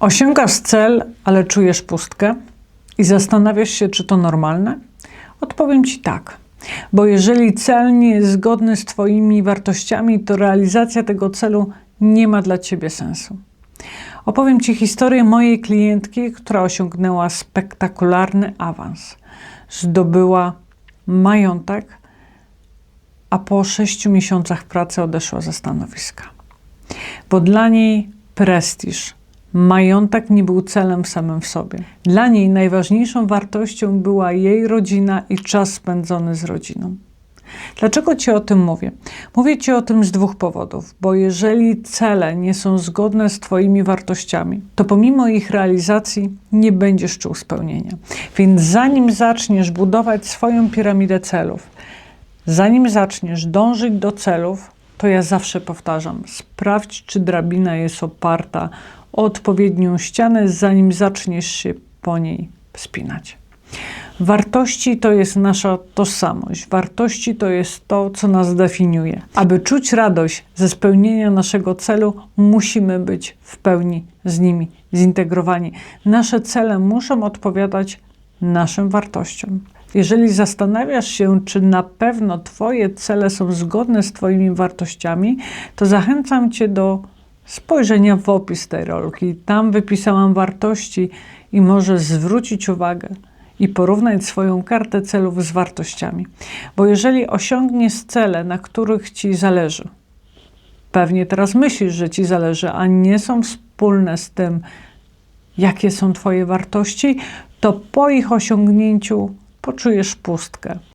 Osiągasz cel, ale czujesz pustkę i zastanawiasz się, czy to normalne? Odpowiem Ci tak. Bo jeżeli cel nie jest zgodny z Twoimi wartościami, to realizacja tego celu nie ma dla Ciebie sensu. Opowiem Ci historię mojej klientki, która osiągnęła spektakularny awans. Zdobyła majątek, a po sześciu miesiącach pracy odeszła ze stanowiska. Bo dla niej prestiż, majątek nie był celem samym w sobie. Dla niej najważniejszą wartością była jej rodzina i czas spędzony z rodziną. Dlaczego Ci o tym mówię? Mówię Ci o tym z dwóch powodów, bo jeżeli cele nie są zgodne z Twoimi wartościami, to pomimo ich realizacji nie będziesz czuł spełnienia. Więc zanim zaczniesz budować swoją piramidę celów, zanim zaczniesz dążyć do celów, to ja zawsze powtarzam: sprawdź, czy drabina jest oparta o odpowiednią ścianę, zanim zaczniesz się po niej wspinać. Wartości to jest nasza tożsamość. Wartości to jest to, co nas definiuje. Aby czuć radość ze spełnienia naszego celu, musimy być w pełni z nimi zintegrowani. Nasze cele muszą odpowiadać naszym wartościom. Jeżeli zastanawiasz się, czy na pewno Twoje cele są zgodne z Twoimi wartościami, to zachęcam Cię do spojrzenia w opis tej rolki. Tam wypisałam wartości i możesz zwrócić uwagę i porównać swoją kartę celów z wartościami. Bo jeżeli osiągniesz cele, na których Ci zależy, pewnie teraz myślisz, że Ci zależy, a nie są wspólne z tym, jakie są Twoje wartości, to po ich osiągnięciu poczujesz pustkę.